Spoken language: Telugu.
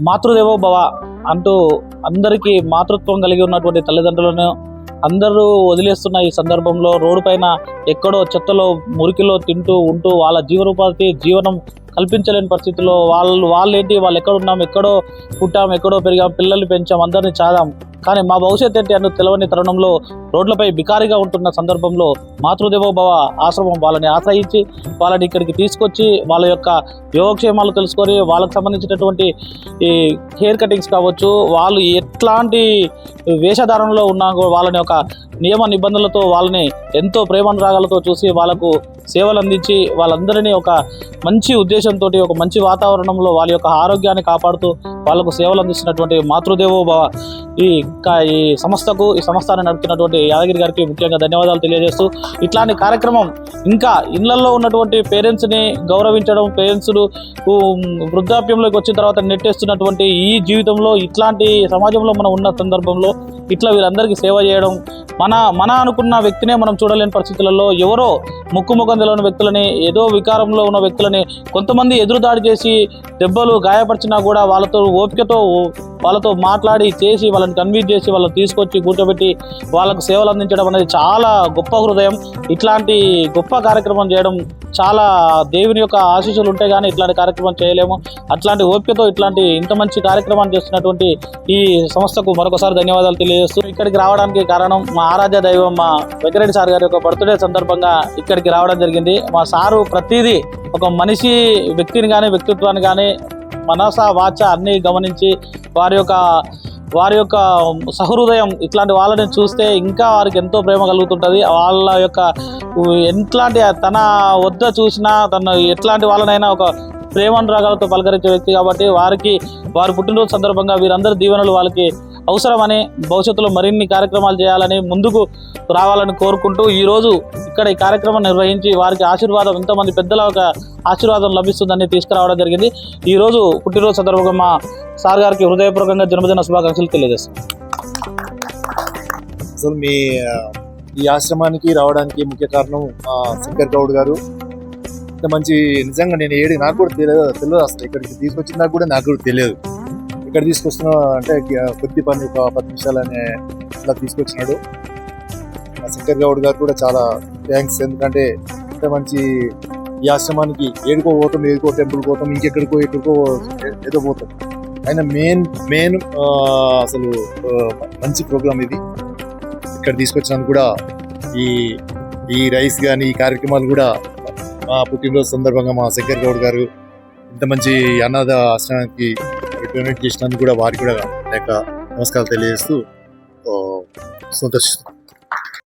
మాతృదేవో భవ అంటూ అందరికీ మాతృత్వం కలిగి ఉన్నటువంటి తల్లిదండ్రులను అందరూ వదిలేస్తున్న ఈ సందర్భంలో రోడ్డు పైన ఎక్కడో చెత్తలో మురికిలో తింటూ ఉంటూ వాళ్ళ జీవనోపాధి జీవనం కల్పించలేని పరిస్థితుల్లో వాళ్ళు వాళ్ళేంటి? వాళ్ళు ఎక్కడ ఉన్నాం? ఎక్కడో పుట్టాం? ఎక్కడో పెరిగాం? పిల్లల్ని పెంచాం? అందరినీ చాదాం. కానీ మా భవిష్యత్ ఏంటి అన్న తెలవని తరుణంలో రోడ్లపై బికారిగా ఉంటున్న సందర్భంలో మాతృదేవోభవ ఆశ్రమం వాళ్ళని ఆశ్రయించి వాళ్ళని ఇక్కడికి తీసుకొచ్చి వాళ్ళ యొక్క యోగక్షేమాలు తెలుసుకొని వాళ్ళకు సంబంధించినటువంటి ఈ హెయిర్ కటింగ్స్ కావచ్చు వాళ్ళు ఎట్లాంటి వేషధారణలో ఉన్నా వాళ్ళని ఒక నియమ నిబంధనలతో వాళ్ళని ఎంతో ప్రేమానురాగాలతో చూసి వాళ్ళకు సేవలు అందించి వాళ్ళందరినీ ఒక మంచి ఉద్దేశంతో ఒక మంచి వాతావరణంలో వాళ్ళ యొక్క ఆరోగ్యాన్ని కాపాడుతూ వాళ్ళకు సేవలు అందిస్తున్నటువంటి మాతృదేవోభవ ఈ ఈ సంస్థకు ఈ సంస్థను నడుపుతున్నటువంటి యాదగిరి గారికి ముఖ్యంగా ధన్యవాదాలు తెలియజేస్తూ ఇట్లాంటి కార్యక్రమం ఇంకా ఇళ్ళలో ఉన్నటువంటి పేరెంట్స్ని గౌరవించడం పేరెంట్స్లు వృద్ధాప్యంలోకి వచ్చిన తర్వాత నెట్టేస్తున్నటువంటి ఈ జీవితంలో ఇట్లాంటి సమాజంలో మనం ఉన్న సందర్భంలో ఇట్లా వీళ్ళందరికీ సేవ చేయడం మన మన అనుకున్న వ్యక్తినే మనం చూడలేని పరిస్థితులలో ఎవరో ముక్కు ముఖం తెలియని వ్యక్తులని ఏదో వికారంలో ఉన్న వ్యక్తులని కొంతమంది ఎదురుదాడి చేసి దెబ్బలు గాయపరిచినా కూడా వాళ్ళతో ఓపికతో వాళ్ళతో మాట్లాడి చేసి వాళ్ళని కన్విన్స్ చేసి వాళ్ళని తీసుకొచ్చి కూర్చోబెట్టి వాళ్ళకు సేవలు అందించడం అనేది చాలా గొప్ప హృదయం. ఇట్లాంటి గొప్ప కార్యక్రమం చేయడం చాలా దేవుని యొక్క ఆశీస్సులు ఉంటే కానీ ఇట్లాంటి కార్యక్రమం చేయలేము. అట్లాంటి ఓపికతో ఇట్లాంటి ఇంత మంచి కార్యక్రమాన్ని చేస్తున్నటువంటి ఈ సంస్థకు మరొకసారి ధన్యవాదాలు తెలియజేస్తూ ఇక్కడికి రావడానికి కారణం మా ఆరాధ్య దైవం మా వెంకరెడ్డి సార్ గారి యొక్క బర్త్డే సందర్భంగా ఇక్కడికి రావడం జరిగింది. మా సారు ప్రతిదీ ఒక మనిషి వ్యక్తిని కానీ వ్యక్తిత్వాన్ని కానీ మనస వాచ అన్ని గమనించి వారి యొక్క వారి యొక్క సహృదయం ఇట్లాంటి వాళ్ళని చూస్తే ఇంకా వారికి ఎంతో ప్రేమ కలుగుతుంటుంది. వాళ్ళ యొక్క ఎట్లాంటి తన వద్ద చూసినా తన ఎట్లాంటి వాళ్ళనైనా ఒక ప్రేమానురాగాలతో పలకరించే వ్యక్తి కాబట్టి వారికి వారి పుట్టినరోజు సందర్భంగా వీరందరి దీవెనలు వాళ్ళకి అవసరమని భవిష్యత్తులో మరిన్ని కార్యక్రమాలు చేయాలని ముందుకు రావాలని కోరుకుంటూ ఈరోజు ఇక్కడ ఈ కార్యక్రమం నిర్వహించి వారికి ఆశీర్వాదం ఎంతోమంది పెద్దల ఒక ఆశీర్వాదం లభిస్తుందని తీసుకురావడం జరిగింది. ఈరోజు పుట్టినరోజు సందర్భంగా మా సార్ గారికి హృదయపూర్వకంగా జన్మదిన శుభాకాంక్షలు తెలియజేస్తాం. అసలు మీ ఈ ఆశ్రమానికి రావడానికి ముఖ్య కారణం శంకర్ గౌడ్ గారు. ఇంత మంచి నిజంగా నేను ఏడి నాకు కూడా తెలియదు తెలియదు అసలు. ఇక్కడికి తీసుకొచ్చిన నాకు కూడా నాకు కూడా తెలియదు. ఇక్కడ తీసుకొస్తున్నా అంటే కొద్ది పని ఒక పది నిమిషాలనే ఇలా తీసుకొచ్చినాడు. మా శంకర్ గౌడ్ గారు కూడా చాలా థ్యాంక్స్ ఎందుకంటే ఇంత మంచి ఈ ఆశ్రమానికి ఏడుకో పోతాం ఏడుకో టెంపుల్ పోతాం ఇంకెక్కడికో ఎక్కడికో ఏదో పోతాం. ఆయన మెయిన్ మెయిన్ అసలు మంచి ప్రోగ్రామ్ ఇది. ఇక్కడ తీసుకొచ్చినందుకు కూడా ఈ ఈ రైస్ కానీ ఈ కార్యక్రమాలు కూడా మా పుట్టినరోజు సందర్భంగా మా శంకర్ గౌడ్ గారు ఇంత మంచి అనాథ ఆశ్రమానికి డొనేట్ చేసినందుకు కూడా వారికి కూడా లేక నమస్కారాలు తెలియజేస్తూ ఆ, సంతోషిస్తున్నాను